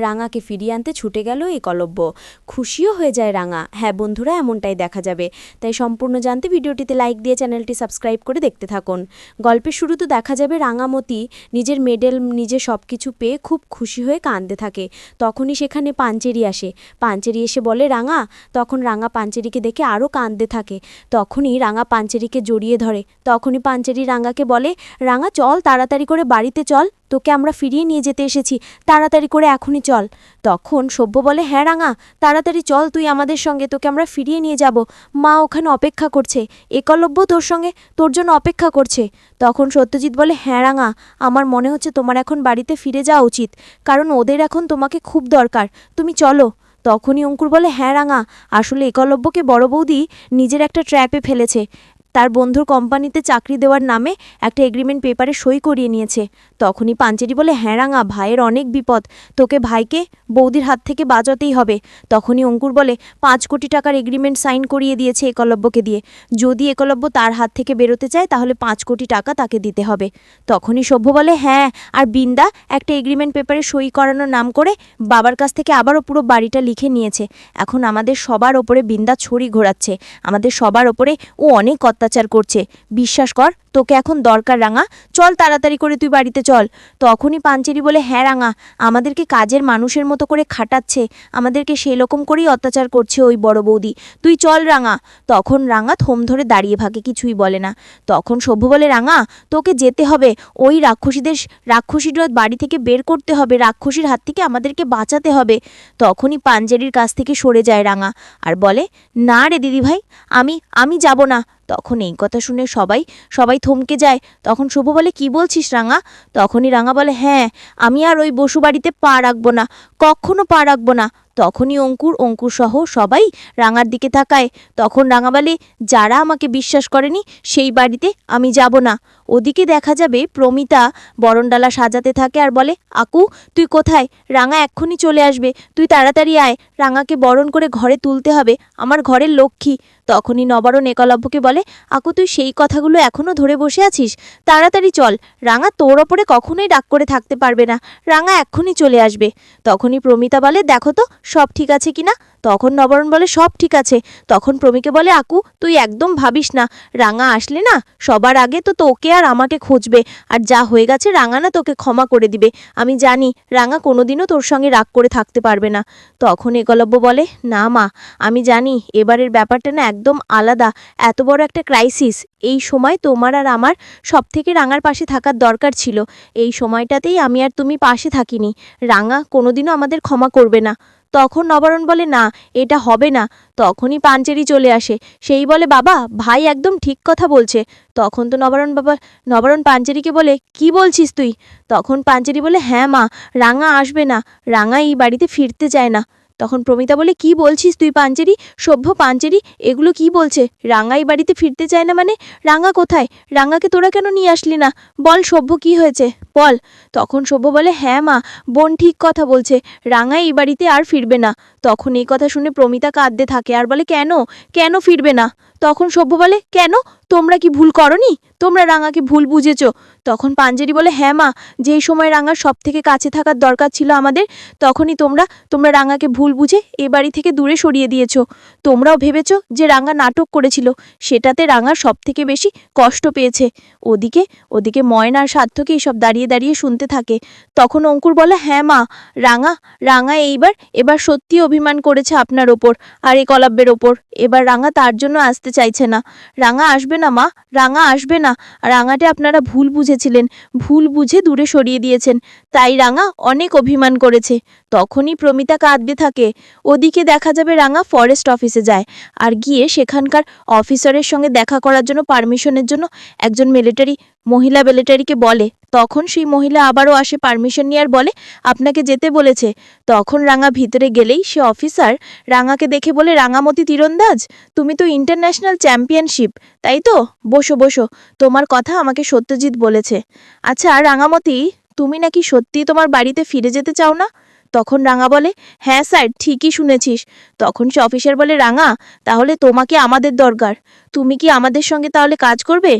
রাঙাকে ফিরিয়ে আনতে ছুটে গেল এই কলব্য। খুশিও হয়ে যায় রাঙা। হ্যাঁ বন্ধুরা, এমনটাই দেখা যাবে। তাই সম্পূর্ণ জানতে ভিডিওটিতে লাইক দিয়ে চ্যানেলটি সাবস্ক্রাইব করে দেখতে থাকুন। গল্পের শুরুতে দেখা যাবে রাঙামতি নিজের মেডেল নিজে সব কিছু পেয়ে খুব খুশি হয়ে কাঁদতে থাকে। তখনই সেখানে পাঞ্চেরি আসে। পাঞ্চেরি এসে বলে, রাঙা! তখন রাঙা পাঞ্চেরিকে দেখে আরও কাঁদতে থাকে। তখনই রাঙা পাঞ্চেরিকে জড়িয়ে ধরে। তখনই পাঞ্চেরি রাঙাকে বলে, রাঙা, চল তাড়াতাড়ি করে বাড়িতে চল। তোকে আমরা ফিরিয়ে নিয়ে যেতে এসেছি। তাড়াতাড়ি করে এখনই চল। তখন সভ্য বলে হ্যাঁ রাঙা, তাড়াতাড়ি চল, তুই আমাদের সঙ্গে, তোকে আমরা ফিরিয়ে নিয়ে যাব। মা ওখানে অপেক্ষা করছে। একলব্য তোর সঙ্গে, তোর জন্য অপেক্ষা করছে। তখন সত্যজিৎ বলে হ্যাঁ রাঙা, আমার মনে হচ্ছে তোমার এখন বাড়িতে ফিরে যাওয়া উচিত, কারণ ওদের এখন তোমাকে খুব দরকার। তুমি চলো। তখনই অঙ্কুর বলে হ্যাঁ রাঙা, আসলে একলব্যকে বড় বৌদি নিজের একটা ট্র্যাপে ফেলেছে। তার বন্ধুর কোম্পানিতে চাকরি দেওয়ার নামে একটা এগ্রিমেন্ট পেপারে সই করিয়ে নিয়েছে। তখনই পাঞ্চেরি বলে হ্যাঁ রাঙা, ভাইয়ের অনেক বিপদ। তোকে ভাইকে বৌদির হাত থেকে বাঁচাতেই হবে। তখনই অঙ্কুর বলে, পাঁচ কোটি টাকার এগ্রিমেন্ট সাইন করিয়ে দিয়েছে একলব্যকে দিয়ে। যদি একলব্য তার হাত থেকে বেরোতে চায়, তাহলে পাঁচ কোটি টাকা তাকে দিতে হবে। তখনই সভ্য বলে হ্যাঁ আর বিন্দা একটা এগ্রিমেন্ট পেপারে সই করানোর নাম করে বাবার কাছ থেকে আবারও পুরো বাড়িটা লিখে নিয়েছে। এখন আমাদের সবার ওপরে বিন্দা ছড়ি ঘোরাচ্ছে। আমাদের সবার ওপরে ও অনেক অত্যাচার করছে। বিশ্বাস কর, তোকে এখন দরকার রাঙা। চল তাড়াতাড়ি করে তুই বাড়িতে চল। তখনই পাঞ্চেরি বলে হ্যাঁ রাঙা, আমাদেরকে কাজের মানুষের মতো করে খাটাচ্ছে। আমাদেরকে সেই রকম করেই অত্যাচার করছে ওই বড় বৌদি। তুই চল রাঙা। তখন রাঙা থম ধরে দাঁড়িয়ে ভাগে, কিছুই বলে না। তখন সভ্য বলে, রাঙা, তোকে যেতে হবে। ওই রাক্ষসীদের রাক্ষসীরা বাড়ি থেকে বের করতে হবে। রাক্ষসীর হাত থেকে আমাদেরকে বাঁচাতে হবে। তখনই পাঞ্জেরির কাছ থেকে সরে যায় রাঙা। আর বলে, না রে দিদিভাই, আমি আমি যাব না। তখন এই কথা শুনে সবাই সবাই থমকে যায়। তখন শুভ বলে, কি বলছিস রাঙা? তখনই রাঙা বলে হ্যাঁ আমি আর ওই বসু বাড়িতে পা রাখব না, কখনো পা রাখব না। তখনই অঙ্কুর অঙ্কুর সহ সবাই রাঙার দিকে তাকায়। তখন রাঙা বলে, যারা আমাকে বিশ্বাস করেনি, সেই বাড়িতে আমি যাব না। ওদিকে দেখা যাবে প্রমিতা বরণডালা সাজাতে থাকে আর বলে, আকু, তুই কোথায়? রাঙা এক্ষুনি চলে আসবে। তুই তাড়াতাড়ি আয়। রাঙাকে বরণ করে ঘরে তুলতে হবে। আমার ঘরের লক্ষ্মী। তখনই নবারণ একলব্যকে বলে, আকু, তুই সেই কথাগুলো এখনও ধরে বসে আছিস? তাড়াতাড়ি চল। রাঙা তোর ওপরে কখনোই ডাক করে থাকতে পারবে না। রাঙা এক্ষুনি চলে আসবে। তখনই প্রমিতা বলে, দেখো তো সব ঠিক আছে কিনা? তখন নবরণ বলে, সব ঠিক আছে। তখন প্রমিকে বলে, আকু, তুই একদম ভাবিস না, রাঙা আসলে না? সবার আগে তো তোকে আর আমাকে খুঁজবে, আর যা হয়ে গেছে রাঙা না তোকে ক্ষমা করে দিবে। আমি জানি রাঙা কোনোদিনও তোর সঙ্গে রাগ করে থাকতে পারবে না। তখন একলব্য বলে, না মা, আমি জানি এবারের ব্যাপারটা না একদম আলাদা, এত বড় একটা ক্রাইসিস এই সময় তোমার আর আমার সব থেকে রাঙার পাশে থাকার দরকার ছিল। এই সময়টাতেই আমি আর তুমি পাশে থাকিনি। রাঙা কোনোদিনও আমাদের ক্ষমা করবে না। তখন নবারণ বলে, না এটা হবে না। তখনই পাঞ্চেরি চলে আসে। সেই বলে, বাবা, ভাই একদম ঠিক কথা বলছে। তখন তো নবারণ বাবা নবারণ পাঞ্চেরিকে বলে, কি বলছিস তুই? তখন পাঞ্চেরি বলে হ্যাঁ মা, রাঙা আসবে না। রাঙা এই বাড়িতে ফিরতে চায় না। তখন প্রমিতা বলে, কি বলছিস তুই পাঞ্চেরি সভ্য পাঞ্চেরি এগুলো কি বলছে? রাঙা এই বাড়িতে ফিরতে চায় না মানে? রাঙা কোথায়? রাঙাকে তোরা কেন নিয়ে আসলি না? বল সভ্য কি হয়েছে? বল। তখন সভ্য বলে হ্যাঁ মা, বোন ঠিক কথা বলছে। রাঙা এই বাড়িতে আর ফিরবে না। তখন এই কথা শুনে প্রমিতা কাঁদতে থাকে আর বলে, কেন? কেন ফিরবে না? তখন সভ্য বলে, কেন? তোমরা কি ভুল করনি? তোমরা রাঙাকে ভুল বুঝেছ। তখন পাঞ্জেরি বলে হ্যাঁ মা, যেই সময় রাঙার সব থেকে কাছে থাকার দরকার ছিল আমাদের, তখনই তোমরা তোমরা রাঙাকে ভুল বুঝে এ বাড়ি থেকে দূরে সরিয়ে দিয়েছ। তোমরাও ভেবেছ যে রাঙা নাটক করেছিল, সেটাতে রাঙার সব থেকে বেশি কষ্ট পেয়েছে। ওদিকে ওদিকে ময়নার সার্থকে এইসব দাঁড়িয়ে দাঁড়িয়ে শুনতে থাকে। তখন অঙ্কুর বলে হ্যাঁ মা, রাঙা রাঙা এইবার, এবার সত্যি অভিমান করেছে আপনার ওপর আর এই কলাব্যের ওপর। এবার রাঙা তার জন্য আসতে চাইছে না। রাঙা আসবে না, মা। রাঙা আসবে না। রাঙাটে আপনারা ভুল বুঝেছিলেন। ভুল বুঝে দূরে সরিয়ে দিয়েছেন। তাই রাঙা অনেক অভিমান করেছে। তখনই প্রমিতা কাঁদতে থাকে। ওদিকে দেখা যাবে রাঙা ফরেস্ট অফিসে যায়। আর গিয়ে সেখানকার অফিসারের সঙ্গে দেখা করার জন্য পারমিশনের জন্য একজন মিলিটারি মহিলা মিলিটারিকে বলে। তখন সেই মহিলা আবারও আসে পারমিশন নিয়ে আর বলে, আপনাকে যেতে বলেছে। তখন রাঙা ভিতরে গেলেই সে অফিসার রাঙাকে দেখে বলে, রাঙামতি তীরন্দাজ, তুমি তো ইন্টারন্যাশনাল চ্যাম্পিয়নশিপ তাই তো? বসো বসো, তোমার কথা আমাকে সত্যজিৎ বলেছে। আচ্ছা রাঙামতি, তুমি নাকি সত্যিই তোমার বাড়িতে ফিরে যেতে চাও না? তখন রাঙা বলে হ্যাঁ স্যার, ঠিকই শুনেছিস। তখন সে অফিসার বলে, রাঙা, তাহলে তোমাকে আমাদের দরকার। তুমি কি আমাদের সঙ্গে তাহলে কাজ করবে?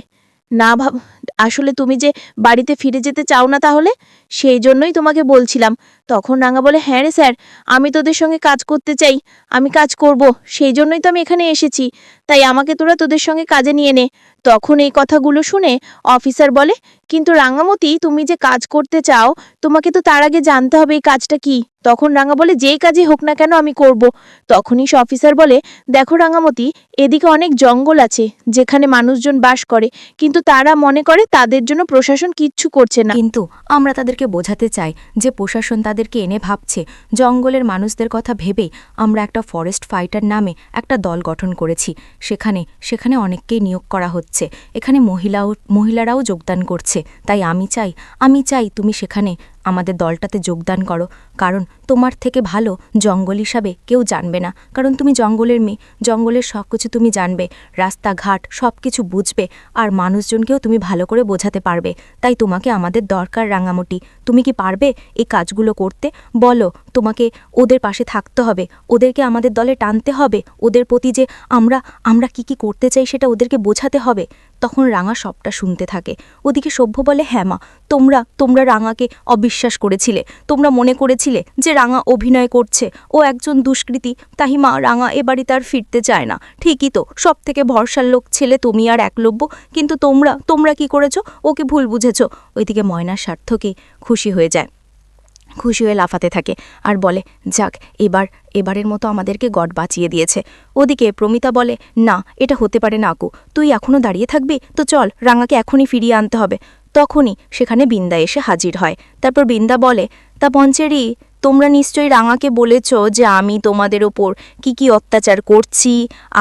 না ভাব আসলে তুমি যে বাড়িতে ফিরে যেতে চাও না তাহলে? সেই জন্যই তোমাকে বলছিলাম। তখন রাঙা বলে হ্যাঁ রে স্যার, আমি তোদের সঙ্গে কাজ করতে চাই। আমি কাজ করব। সেই জন্যই তো আমি এখানে এসেছি। তাই আমাকে তোরা তোদের সঙ্গে কাজে নিয়ে নে। তখন এই কথাগুলো শুনে অফিসার বলে, কিন্তু রাঙামতি, তুমি যে কাজ করতে চাও, তোমাকে তো তার আগে জানতে হবে এই কাজটা কি? তখন রাঙা বলে, যেই কাজই হোক না কেন আমি করব। তখনই সে অফিসার বলে, দেখো রাঙামতি, এদিকে অনেক জঙ্গল আছে, যেখানে মানুষজন বাস করে। কিন্তু তারা মনে করে তাদের জন্য প্রশাসন কিচ্ছু করছে না। কিন্তু আমরা তাদেরকে বোঝাতে চাই যে প্রশাসন তাদেরকে এনে ভাবছে, জঙ্গলের মানুষদের কথা ভেবে আমরা একটা ফরেস্ট ফাইটার নামে একটা দল গঠন করেছি। সেখানে সেখানে অনেককেই নিয়োগ করা হচ্ছে। এখানে মহিলাও, মহিলারাও যোগদান করছে। তাই আমি চাই আমি চাই তুমি সেখানে আমাদের দলটাতে যোগদান করো। কারণ তোমার থেকে ভালো জঙ্গল হিসাবে কেউ জানবে না। কারণ তুমি জঙ্গলের মেয়ে, জঙ্গলের সব কিছু তুমি জানবে, রাস্তাঘাট সব কিছু বুঝবে, আর মানুষজনকেও তুমি ভালো করে বোঝাতে পারবে। তাই তোমাকে আমাদের দরকার রাঙামুটি। তুমি কি পারবে এই কাজগুলো করতে? বলো, তোমাকে ওদের পাশে থাকতে হবে। ওদেরকে আমাদের দলে টানতে হবে। ওদের প্রতি যে আমরা আমরা কি কি করতে চাই সেটা ওদেরকে বোঝাতে হবে। তখন রাঙা সবটা শুনতে থাকে। ওদিকে সভ্য বলে হ্যাঁ মা, তোমরা তোমরা রাঙাকে অবিশ্বাস করেছিলে। তোমরা মনে করেছিলে যে রাঙা অভিনয় করছে। ও একজন দুষ্কৃতী, তাই মা রাঙা এ বাড়িতে আর ফিরতে চায় না। ঠিকই তো সব থেকে ভরসার লোক ছেলে তুমি আর একলব্য। কিন্তু তোমরা তোমরা কি করেছ? ওকে ভুল বুঝেছ। ওইদিকে ময়নার স্বার্থকে খুশি হয়ে যায়। খুশি হয়ে লাফাতে থাকে আর বলে, যাক, এবার, এবারের মতো আমাদেরকে গড বাঁচিয়ে দিয়েছে। ওদিকে প্রমিতা বলে, না, এটা হতে পারে না আকু। তুই এখনও দাঁড়িয়ে থাকবি? তো চল, রাঙাকে এখনই ফিরিয়ে আনতে হবে। তখনই সেখানে বিন্দা এসে হাজির হয়। তারপর বিন্দা বলে তা পঞ্চেরি, তোমরা নিশ্চয়ই রাঙাকে বলেছ যে আমি তোমাদের ওপর কি কি অত্যাচার করছি।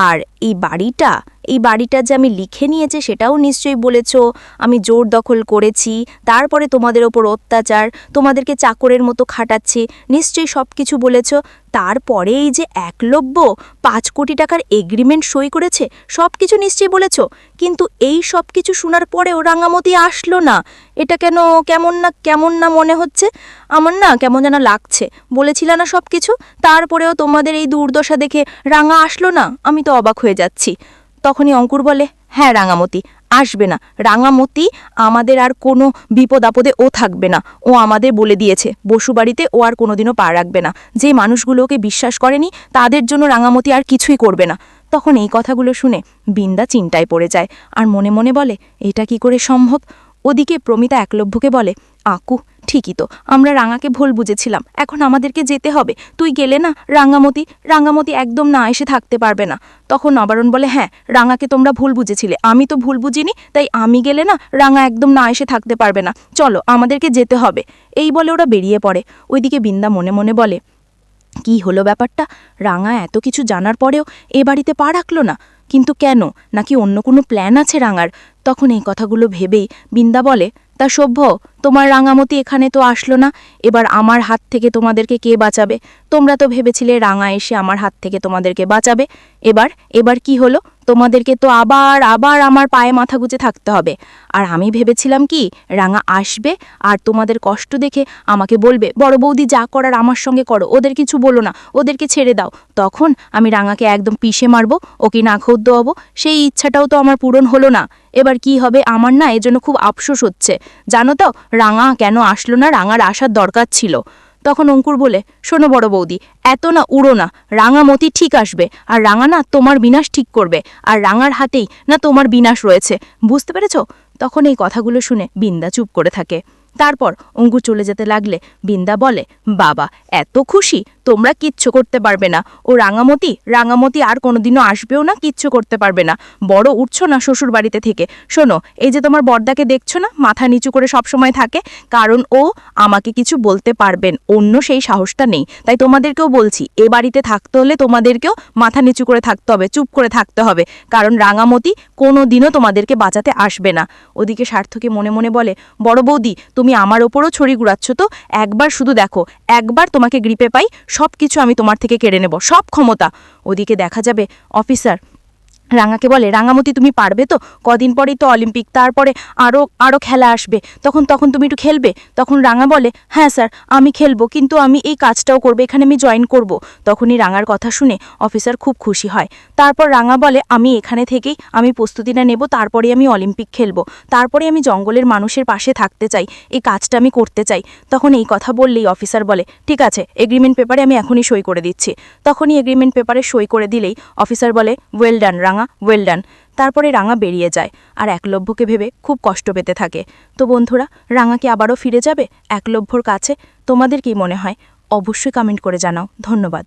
আর এই বাড়িটা এই বাড়িটা যে আমি লিখে নিয়েছে সেটাও নিশ্চয়ই বলেছ। আমি জোর দখল করেছি, তারপরে তোমাদের ওপর অত্যাচার, তোমাদেরকে চাকরের মতো খাটাচ্ছি, নিশ্চয়ই সব কিছু বলেছ। তারপরে এই যে একলব্য পাঁচ কোটি টাকার এগ্রিমেন্ট সই করেছে সব কিছু নিশ্চয়ই বলেছ। কিন্তু এই সব কিছু শোনার পরেও রাঙামতি আসলো না। এটা কেন, কেমন না কেমন না মনে হচ্ছে? আমার না কেমন যেন লাগছে। বলেছিল না সব কিছু তারপরেও তোমাদের এই দুর্দশা দেখে রাঙা আসলো না? আমি তো অবাক হয়ে যাচ্ছি। তখনই অঙ্কুর বলে হ্যাঁ রাঙামতি, আসবে না। রাঙামতি আমাদের আর কোনো বিপদ আপদে ও থাকবে না। ও আমাদের বলে দিয়েছে বসুবাড়িতে ও আর কোনোদিনও পা রাখবে না। যে মানুষগুলোকে বিশ্বাস করেনি, তাদের জন্য রাঙামতি আর কিছুই করবে না। তখন এই কথাগুলো শুনে বিন্দা চিন্তায় পড়ে যায়। আর মনে মনে বলে, এটা কি করে সম্ভব? ওদিকে প্রমিতা একলভ্যকে বলে, আকু, ঠিকই তো, আমরা রাঙাকে ভুল বুঝেছিলাম, এখন আমাদেরকে যেতে হবে। তুই গেলে না, রাঙামতি রাঙামতি একদম না এসে থাকতে পারবে না। তখন নবারণ বলে হ্যাঁ রাঙাকে তোমরা ভুল বুঝেছিলে, আমি তো ভুল বুঝিনি, তাই আমি গেলে না, রাঙা একদম না এসে থাকতে পারবে না। চলো, আমাদেরকে যেতে হবে। এই বলে ওরা বেরিয়ে পড়ে। ওইদিকে বিন্দা মনে মনে বলে, কি হলো ব্যাপারটা? রাঙা এত কিছু জানার পরেও এ বাড়িতে পা রাখল না? কিন্তু কেন? নাকি অন্য কোনো প্ল্যান আছে রাঙার? তখন এই কথাগুলো ভেবেই বিন্দা বলে, তা সভ্য, তোমার রাঙামতি এখানে তো আসলো না। এবার আমার হাত থেকে তোমাদেরকে কে বাঁচাবে? তোমরা তো ভেবেছিলে রাঙা এসে আমার হাত থেকে তোমাদেরকে বাঁচাবে। এবার এবার কি হলো? তোমাদেরকে তো আবার আবার আমার পায়ে মাথা গুজে থাকতে হবে। আর আমি ভেবেছিলাম কি, রাঙা আসবে আর তোমাদের কষ্ট দেখে আমাকে বলবে, বড় বৌদি, যা করার আমার সঙ্গে করো, ওদের কিছু বলো না, ওদেরকে ছেড়ে দাও। তখন আমি রাঙাকে একদম পিষে মারবো, ওকে না খোদ দেওয়াবো, সেই ইচ্ছাটাও তো আমার পূরণ হলো না। এবার কি হবে আমার না এজন্য খুব আফসোস হচ্ছে। জানো তো, রাঙা কেন আসলো না? রাঙার আসার দরকার ছিল। তখন অঙ্কুর বলে, শোনো বড় বৌদি, এত না উড়ো না, রাঙামতি ঠিক আসবে, আর রাঙা না তোমার বিনাশ ঠিক করবে, আর রাঙার হাতেই না তোমার বিনাশ রয়েছে। বুঝতে পেরেছ? তখন এই কথাগুলো শুনে বিন্দা চুপ করে থাকে। তারপর অঙ্কুর চলে যেতে লাগলে বিন্দা বলে, বাবা, এত খুশি? তোমরা কিচ্ছু করতে পারবে না। ও রাঙামতি রাঙামতি আর কোনোদিনও আসবেও না, কিচ্ছু করতে পারবে না। বড় উঠছো না শ্বশুর বাড়িতে থেকে। শোনো, এই যে তোমার বর্দাকে দেখছ না, মাথা নিচু করে সব সময় থাকে, কারণ ও আমাকে কিছু বলতে পারবেন অন্য সেই সাহসটা নেই। তাই তোমাদেরকেও বলছি, এ বাড়িতে থাকতে হলে তোমাদেরকেও মাথা নিচু করে থাকতে হবে, চুপ করে থাকতে হবে। কারণ রাঙামতি কোনো দিনও তোমাদেরকে বাঁচাতে আসবে না। ওদিকে স্বার্থকে মনে মনে বলে, বড় বৌদি তুমি আমার ওপরও ছড়ি ঘুরাচ্ছ তো? একবার শুধু দেখো, একবার তোমাকে গ্রিপে পাই সব কিছু আমি তোমার থেকে কেড়ে নেব, সব ক্ষমতা। ওদিকে দেখা যাবে, অফিসার রাঙাকে বলে, রাঙামতি, তুমি পারবে তো? কদিন পরেই তো অলিম্পিক, তারপরে আরও আরও খেলা আসবে। তখন তখন তুমি একটু খেলবে? তখন রাঙা বলে হ্যাঁ স্যার, আমি খেলব, কিন্তু আমি এই কাজটাও করব, এখানে আমি জয়েন করব। তখনই রাঙার কথা শুনে অফিসার খুব খুশি হয়। তারপর রাঙা বলে, আমি এখানে থেকেই আমি প্রস্তুতিটা নেব, তারপরে আমি অলিম্পিক খেলব। তারপরে আমি জঙ্গলের মানুষের পাশে থাকতে চাই, এই কাজটা আমি করতে চাই। তখন এই কথা বললেই অফিসার বলে, ঠিক আছে এগ্রিমেন্ট পেপারে আমি এখনই সই করে দিচ্ছি। তখনই এগ্রিমেন্ট পেপারে সই করে দিলেই অফিসার বলে ওয়েল ডান রাঙা। ওয়েল ডান তারপরে রাঙা বেরিয়ে যায়, আর একলব্যকে ভেবে খুব কষ্ট পেতে থাকে। তো বন্ধুরা, রাঙা কি আবারও ফিরে যাবে? একলব্যর কাছে তোমাদের কি মনে হয়? অবশ্যই কমেন্ট করে জানাও। ধন্যবাদ।